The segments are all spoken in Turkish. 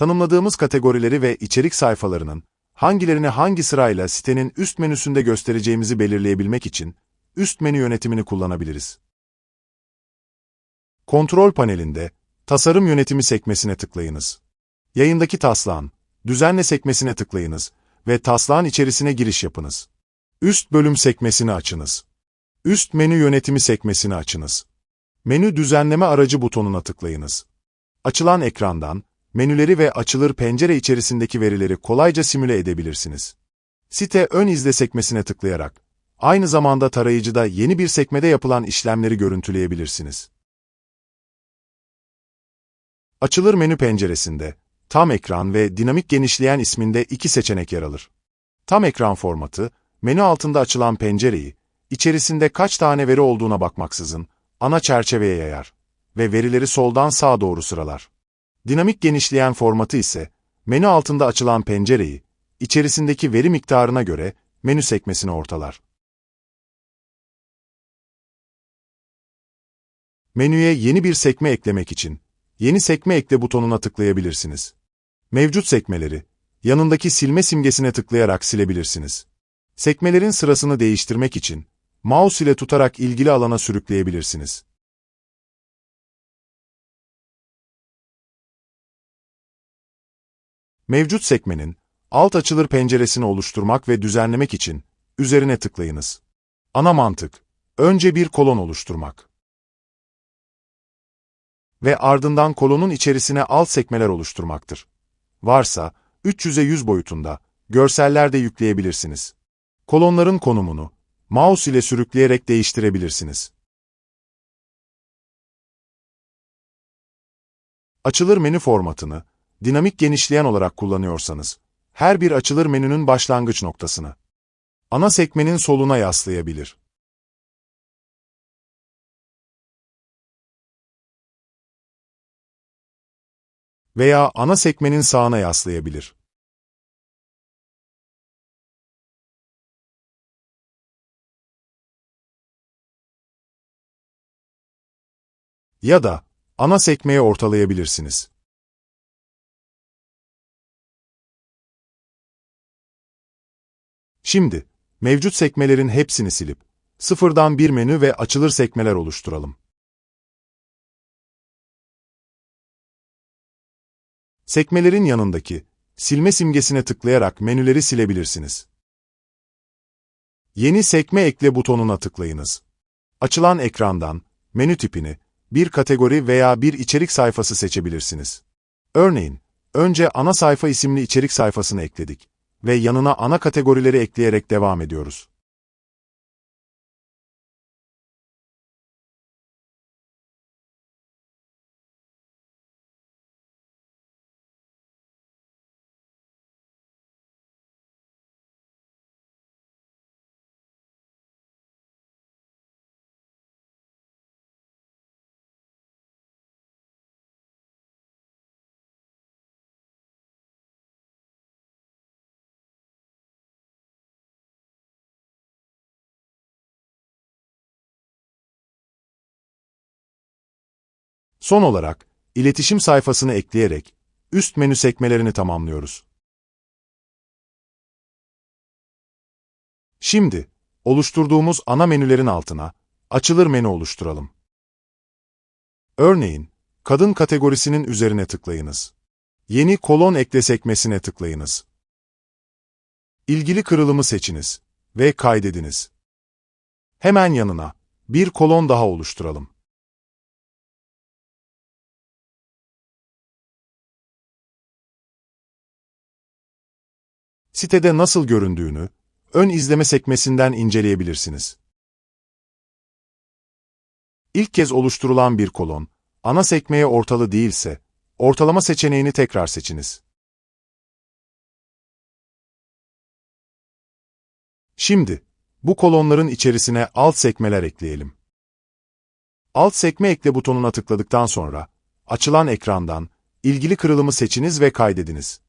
Tanımladığımız kategorileri ve içerik sayfalarının hangilerini hangi sırayla sitenin üst menüsünde göstereceğimizi belirleyebilmek için üst menü yönetimini kullanabiliriz. Kontrol panelinde Tasarım Yönetimi sekmesine tıklayınız. Yayındaki taslağın Düzenle sekmesine tıklayınız ve taslağın içerisine giriş yapınız. Üst bölüm sekmesini açınız. Üst menü yönetimi sekmesini açınız. Menü düzenleme aracı butonuna tıklayınız. Açılan ekrandan, menüleri ve açılır pencere içerisindeki verileri kolayca simüle edebilirsiniz. Site ön izle sekmesine tıklayarak, aynı zamanda tarayıcıda yeni bir sekmede yapılan işlemleri görüntüleyebilirsiniz. Açılır menü penceresinde, tam ekran ve dinamik genişleyen isminde iki seçenek yer alır. Tam ekran formatı, menü altında açılan pencereyi, içerisinde kaç tane veri olduğuna bakmaksızın, ana çerçeveye yayar ve verileri soldan sağa doğru sıralar. Dinamik genişleyen formatı ise, menü altında açılan pencereyi, içerisindeki veri miktarına göre menü sekmesini ortalar. Menüye yeni bir sekme eklemek için, Yeni sekme ekle butonuna tıklayabilirsiniz. Mevcut sekmeleri, yanındaki silme simgesine tıklayarak silebilirsiniz. Sekmelerin sırasını değiştirmek için, mouse ile tutarak ilgili alana sürükleyebilirsiniz. Mevcut sekmenin, alt açılır penceresini oluşturmak ve düzenlemek için, üzerine tıklayınız. Ana mantık, önce bir kolon oluşturmak. Ve ardından kolonun içerisine alt sekmeler oluşturmaktır. Varsa, 300'e 100 boyutunda, görseller de yükleyebilirsiniz. Kolonların konumunu, mouse ile sürükleyerek değiştirebilirsiniz. Açılır menü formatını, dinamik genişleyen olarak kullanıyorsanız, her bir açılır menünün başlangıç noktasını, ana sekmenin soluna yaslayabilir. Veya ana sekmenin sağına yaslayabilir. Ya da ana sekmeye ortalayabilirsiniz. Şimdi, mevcut sekmelerin hepsini silip, sıfırdan bir menü ve açılır sekmeler oluşturalım. Sekmelerin yanındaki silme simgesine tıklayarak menüleri silebilirsiniz. Yeni sekme ekle butonuna tıklayınız. Açılan ekrandan menü tipini bir kategori veya bir içerik sayfası seçebilirsiniz. Örneğin, önce ana sayfa isimli içerik sayfasını ekledik ve yanına ana kategorileri ekleyerek devam ediyoruz. Son olarak, iletişim sayfasını ekleyerek üst menü sekmelerini tamamlıyoruz. Şimdi, oluşturduğumuz ana menülerin altına açılır menü oluşturalım. Örneğin, kadın kategorisinin üzerine tıklayınız. Yeni kolon ekle sekmesine tıklayınız. İlgili kırılımı seçiniz ve kaydediniz. Hemen yanına bir kolon daha oluşturalım. Sitede nasıl göründüğünü, ön izleme sekmesinden inceleyebilirsiniz. İlk kez oluşturulan bir kolon, ana sekmeye ortalı değilse, ortalama seçeneğini tekrar seçiniz. Şimdi, bu kolonların içerisine alt sekmeler ekleyelim. Alt sekme ekle butonuna tıkladıktan sonra, açılan ekrandan, ilgili kırılımı seçiniz ve kaydediniz.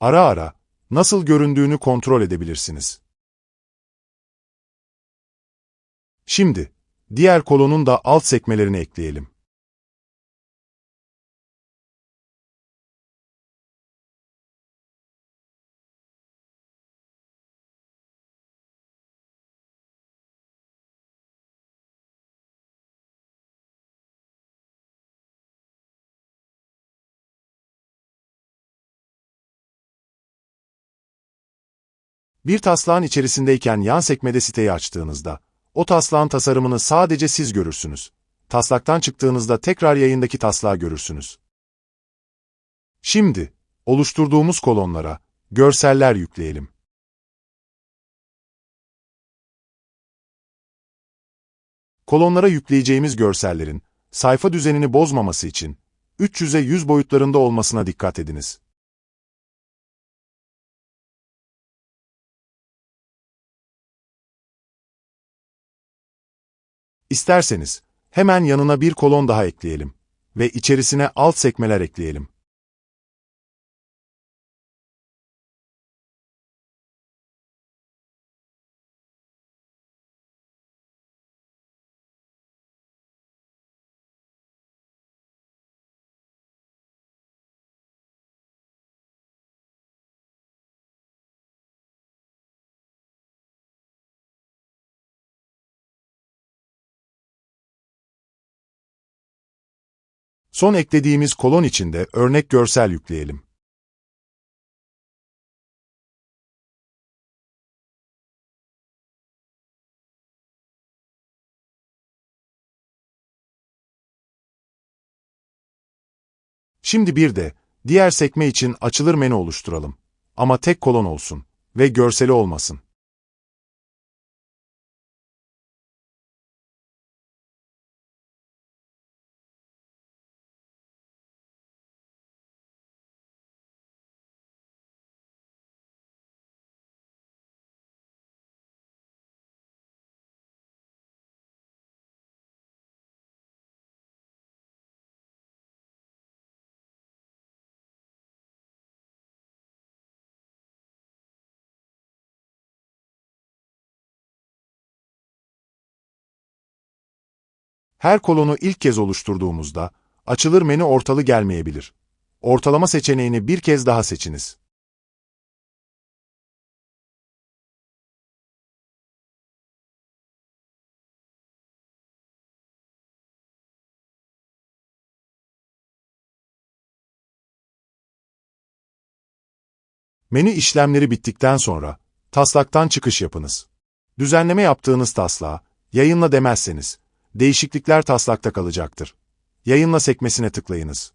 Ara ara, nasıl göründüğünü kontrol edebilirsiniz. Şimdi, diğer kolonun da alt sekmelerini ekleyelim. Bir taslağın içerisindeyken yan sekmede siteyi açtığınızda, o taslağın tasarımını sadece siz görürsünüz. Taslaktan çıktığınızda tekrar yayındaki taslağı görürsünüz. Şimdi, oluşturduğumuz kolonlara, görseller yükleyelim. Kolonlara yükleyeceğimiz görsellerin, sayfa düzenini bozmaması için, 300'e 100 boyutlarında olmasına dikkat ediniz. İsterseniz, hemen yanına bir kolon daha ekleyelim ve içerisine alt sekmeler ekleyelim. Son eklediğimiz kolon içinde örnek görsel yükleyelim. Şimdi bir de, diğer sekme için açılır menü oluşturalım. Ama tek kolon olsun ve görseli olmasın. Her kolonu ilk kez oluşturduğumuzda, açılır menü ortalı gelmeyebilir. Ortalama seçeneğini bir kez daha seçiniz. Menü işlemleri bittikten sonra, taslaktan çıkış yapınız. Düzenleme yaptığınız taslağa, yayınla demezseniz, değişiklikler taslakta kalacaktır. Yayınla sekmesine tıklayınız.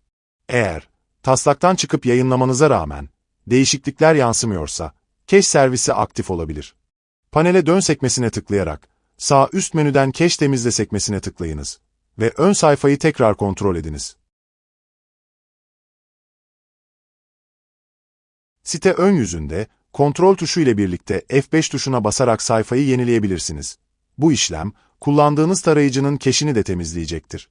Eğer, taslaktan çıkıp yayınlamanıza rağmen, değişiklikler yansımıyorsa, cache servisi aktif olabilir. Panele dön sekmesine tıklayarak, sağ üst menüden cache temizle sekmesine tıklayınız ve ön sayfayı tekrar kontrol ediniz. Site ön yüzünde, kontrol tuşu ile birlikte F5 tuşuna basarak sayfayı yenileyebilirsiniz. Bu işlem, kullandığınız tarayıcının keşini de temizleyecektir.